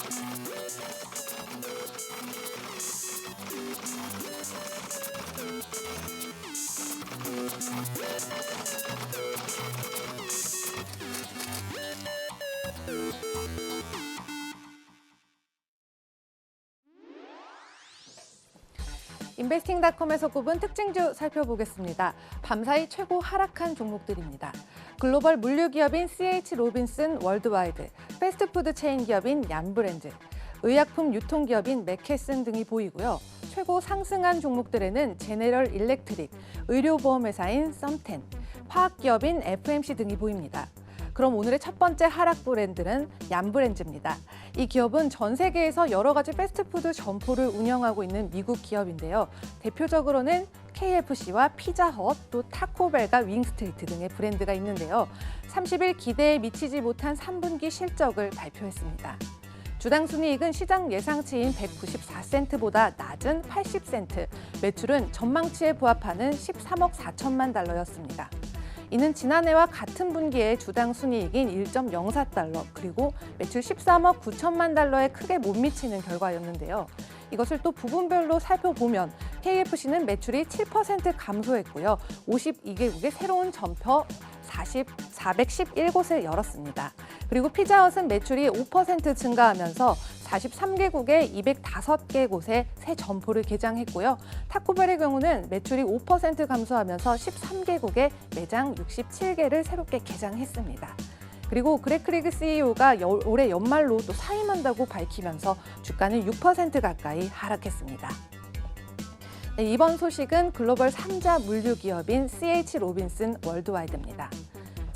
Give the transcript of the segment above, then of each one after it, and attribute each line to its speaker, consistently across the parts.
Speaker 1: Thank you. 인베스팅닷컴에서 꼽은 특징주 살펴보겠습니다. 밤사이 최고 하락한 종목들입니다. 글로벌 물류 기업인 CH 로빈슨 월드와이드, 패스트푸드 체인 기업인 얀브랜드, 의약품 유통 기업인 맥케슨 등이 보이고요. 최고 상승한 종목들에는 제네럴 일렉트릭, 의료보험 회사인 썸텐, 화학 기업인 FMC 등이 보입니다. 그럼 오늘의 첫 번째 하락 브랜드는 얀브랜즈입니다. 이 기업은 전 세계에서 여러 가지 패스트푸드 점포를 운영하고 있는 미국 기업인데요. 대표적으로는 KFC와 피자헛, 또 타코벨과 윙스트리트 등의 브랜드가 있는데요. 30일 기대에 미치지 못한 3분기 실적을 발표했습니다. 주당 순이익은 시장 예상치인 194센트보다 낮은 80센트, 매출은 전망치에 부합하는 13억 4천만 달러였습니다. 이는 지난해와 같은 분기에 주당 순이익인 1.04달러 그리고 매출 13억 9천만 달러에 크게 못 미치는 결과였는데요. 이것을 또 부분별로 살펴보면 KFC는 매출이 7% 감소했고요. 52개국의 새로운 점포 40, 411곳을 열었습니다. 그리고 피자헛은 매출이 5% 증가하면서 43개국의 205개 곳에 새 점포를 개장했고요. 타코벨의 경우는 매출이 5% 감소하면서 13개국의 매장 67개를 새롭게 개장했습니다. 그리고 그레크리그 CEO가 올해 연말로 또 사임한다고 밝히면서 주가는 6% 가까이 하락했습니다. 네, 이번 소식은 글로벌 3자 물류 기업인 CH 로빈슨 월드와이드입니다.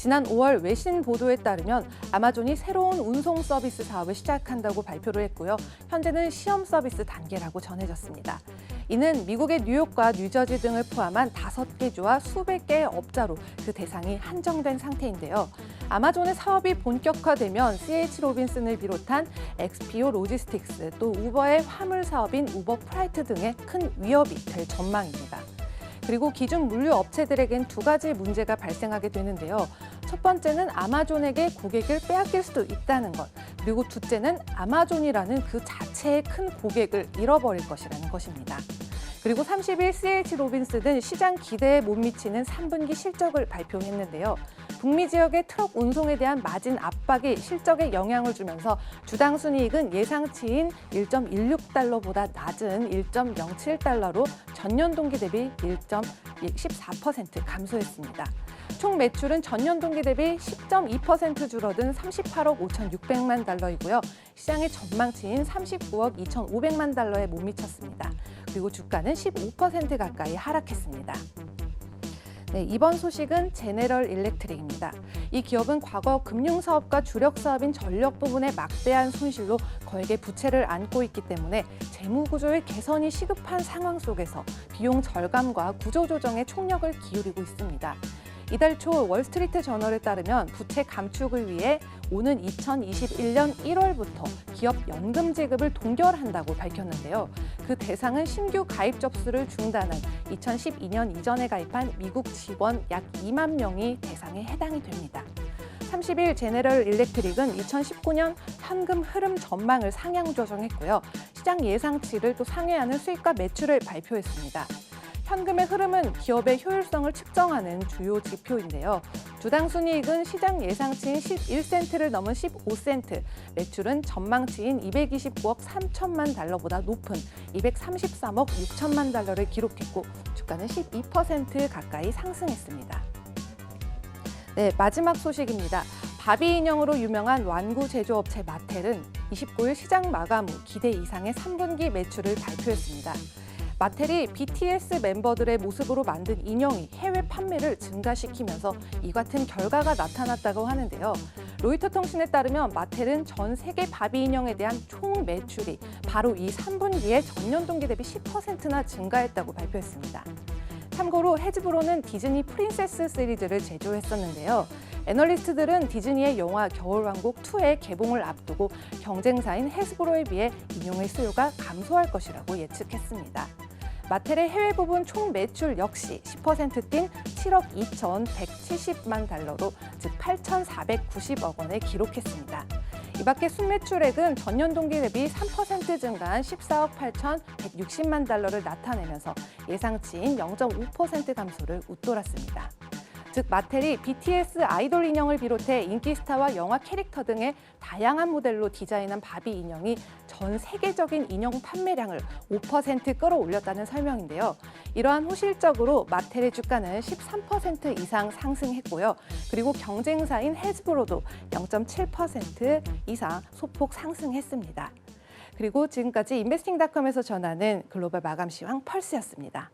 Speaker 1: 지난 5월 외신 보도에 따르면 아마존이 새로운 운송 서비스 사업을 시작한다고 발표를 했고요. 현재는 시험 서비스 단계라고 전해졌습니다. 이는 미국의 뉴욕과 뉴저지 등을 포함한 다섯 개 주와 수백 개의 업자로 그 대상이 한정된 상태인데요. 아마존의 사업이 본격화되면 CH 로빈슨을 비롯한 XPO 로지스틱스 또 우버의 화물 사업인 우버 프라이트 등의 큰 위협이 될 전망입니다. 그리고 기존 물류 업체들에겐 두 가지 문제가 발생하게 되는데요. 첫 번째는 아마존에게 고객을 빼앗길 수도 있다는 것. 그리고 둘째는 아마존이라는 그 자체의 큰 고객을 잃어버릴 것이라는 것입니다. 그리고 30일 CH 로빈스 는 시장 기대에 못 미치는 3분기 실적을 발표했는데요. 북미 지역의 트럭 운송에 대한 마진 압박이 실적에 영향을 주면서 주당 순이익은 예상치인 1.16달러보다 낮은 1.07달러로 전년 동기 대비 1.14% 감소했습니다. 총 매출은 전년 동기 대비 10.2% 줄어든 38억 5,600만 달러이고요. 시장의 전망치인 39억 2,500만 달러에 못 미쳤습니다. 그리고 주가는 15% 가까이 하락했습니다. 네, 이번 소식은 제네럴 일렉트릭입니다. 이 기업은 과거 금융 사업과 주력 사업인 전력 부분에 막대한 손실로 거액의 부채를 안고 있기 때문에 재무 구조의 개선이 시급한 상황 속에서 비용 절감과 구조 조정에 총력을 기울이고 있습니다. 이달 초 월스트리트 저널에 따르면 부채 감축을 위해 오는 2021년 1월부터 기업 연금 지급을 동결한다고 밝혔는데요. 그 대상은 신규 가입 접수를 중단한 2012년 이전에 가입한 미국 직원 약 2만 명이 대상에 해당이 됩니다. 30일 제네럴 일렉트릭은 2019년 현금 흐름 전망을 상향 조정했고요. 시장 예상치를 또 상회하는 수익과 매출을 발표했습니다. 현금의 흐름은 기업의 효율성을 측정하는 주요 지표인데요. 주당 순이익은 시장 예상치인 11센트를 넘은 15센트, 매출은 전망치인 229억 3천만 달러보다 높은 233억 6천만 달러를 기록했고 주가는 12% 가까이 상승했습니다. 네, 마지막 소식입니다. 바비 인형으로 유명한 완구 제조업체 마텔은 29일 시장 마감 후 기대 이상의 3분기 매출을 발표했습니다. 마텔이 BTS 멤버들의 모습으로 만든 인형이 해외 판매를 증가시키면서 이 같은 결과가 나타났다고 하는데요. 로이터 통신에 따르면 마텔은 전 세계 바비 인형에 대한 총 매출이 바로 이 3분기에 전년 동기 대비 10%나 증가했다고 발표했습니다. 참고로 해즈브로는 디즈니 프린세스 시리즈를 제조했었는데요. 애널리스트들은 디즈니의 영화 겨울왕국 2의 개봉을 앞두고 경쟁사인 해즈브로에 비해 인형의 수요가 감소할 것이라고 예측했습니다. 마텔의 해외 부분 총 매출 역시 10%뛴 7억 2,170만 달러로 즉 8,490억 원을 기록했습니다. 이 밖에 순매출액은 전년 동기 대비 3% 증가한 14억 8,160만 달러를 나타내면서 예상치인 0.5% 감소를 웃돌았습니다. 즉 마텔이 BTS 아이돌 인형을 비롯해 인기 스타와 영화 캐릭터 등의 다양한 모델로 디자인한 바비 인형이 전 세계적인 인형 판매량을 5% 끌어올렸다는 설명인데요. 이러한 호실적으로 마텔의 주가는 13% 이상 상승했고요. 그리고 경쟁사인 헤즈브로도 0.7% 이상 소폭 상승했습니다. 그리고 지금까지 인베스팅닷컴에서 전하는 글로벌 마감 시황 펄스였습니다.